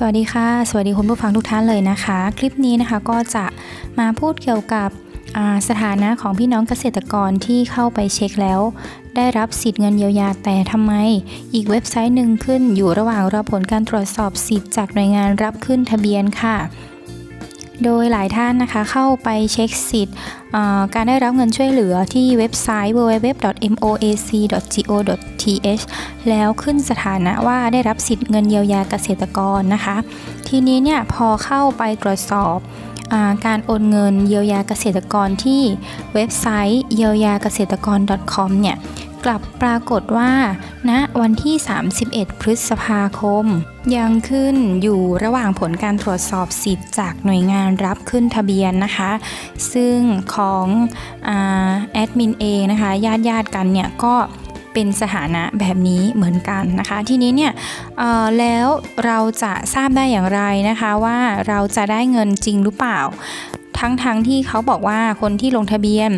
สวัสดีค่ะ สวัสดีคุณผู้ฟังทุกท่านเลยนะคะ คลิปนี้นะคะก็จะมาพูดเกี่ยวกับสถานะของพี่น้องเกษตรกรที่เข้าไปเช็คแล้ว ได้รับสิทธิ์เงินเยียวยาแต่ทำไม อีกเว็บไซต์หนึ่งขึ้นอยู่ระหว่างรอผลการตรวจสอบสิทธิ์จากหน่วยงานรับขึ้นทะเบียนค่ะ โดยหลายท่านนะคะเข้าไปเช็คสิทธิ์การได้รับเงินช่วยเหลือที่เว็บไซต์ www.moac.go.th แล้วขึ้นสถานะว่าได้รับสิทธิ์เงินเยียวยาเกษตรกรนะคะ ทีนี้เนี่ยพอเข้าไปตรวจสอบอการโอนเงินเยียวยาเกษตรกรที่เว็บไซต์เยียวยาเกษตรกร .com เนี่ย กลับปรากฏว่าณนะวันที่ 31 พฤษภาคม ยังขึ้นอยู่ระหว่างผลการตรวจสอบสิทธิ์จากหน่วยงานรับขึ้นทะเบียนนะคะ ซึ่งของแอดมินเองนะคะญาติญาติกันเนี่ยก็เป็นสถานะแบบนี้เหมือนกันนะคะ ทีนี้เนี่ยแล้วเราจะทราบได้อย่างไรนะคะว่าเราจะได้เงินจริงหรือเปล่า ทั้งๆทที่เขาบอกว่าคนที่ลงทะเบียน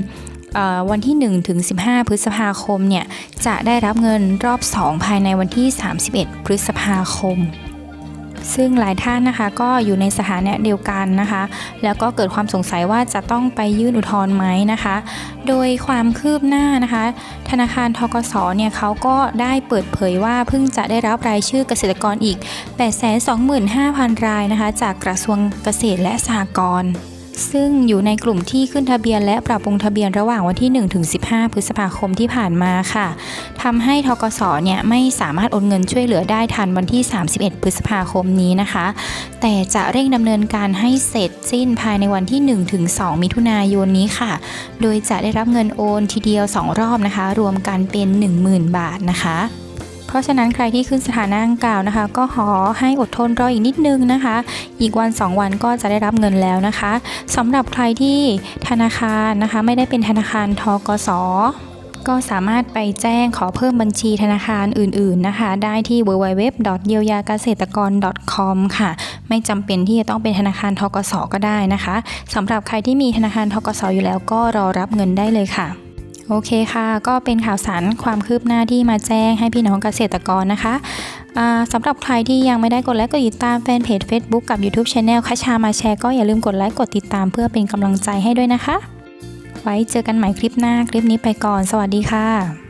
วันที่ 1 ถึง 15 พฤษภาคมเนี่ยจะได้รับเงินรอบ 2 ภายในวันที่ 31 พฤษภาคม ซึ่งหลายท่านนะคะก็อยู่ในสถานะเดียวกันนะคะ แล้วก็เกิดความสงสัยว่าจะต้องไปยื่นอุทธรณ์ไหมนะคะ โดยความคืบหน้านะคะ ธนาคารทกสเนี่ยเขาก็ได้เปิดเผยว่าเพิ่งจะได้รับรายชื่อเกษตรกรอีก 825,000 รายนะคะ จากกระทรวงเกษตรและสหกรณ์ ซึ่งอยู่ในกลุ่มที่ขึ้นทะเบียนและปรับปรุงทะเบียนระหว่างวันที่ 1 ถึง 15 พฤษภาคมที่ผ่านมาค่ะทำให้ทกสเนี่ยไม่สามารถโอนเงินช่วยเหลือได้ทันวันที่ 31 พฤษภาคมนี้นะคะ แต่จะเร่งดำเนินการให้เสร็จสิ้นภายในวันที่ 1 ถึง 2 มิถุนายนนี้ค่ะ โดยจะได้รับเงินโอนทีเดียว 2 รอบนะคะ รวมกันเป็น 10,000 บาทนะคะ เพราะฉะนั้นใครที่ขึ้นสถานะดังกล่าวนะคะ ก็ขอให้อดทนรออีกนิดนึงนะคะ อีกวัน 2 วันก็จะได้รับเงินแล้วนะคะสำหรับใครที่ธนาคารนะคะ ไม่ได้เป็นธนาคารทกสก็สามารถไปแจ้งขอเพิ่มบัญชีธนาคารอื่นๆนะคะ ได้ที่ www. เยียวยาเกษตรกร .com ค่ะ ไม่จำเป็นที่จะต้องเป็นธนาคารทกสก็ได้นะคะสำหรับใครที่มีธนาคารทกสอยู่แล้วก็รอรับเงินได้เลยค่ะ โอเคค่ะ ก็เป็นข่าวสารความคืบหน้าที่มาแจ้งให้พี่น้องเกษตรกรนะคะสำหรับใครที่ยังไม่ได้กดไลค์กดติดตามแฟนเพจ Facebook กับ YouTube Channel คชามาแชร์ก็อย่าลืมกดไลค์กดติดตามเพื่อเป็นกำลังใจให้ด้วยนะคะ ไว้เจอกันใหม่คลิปหน้าคลิปนี้ไปก่อน สวัสดีค่ะ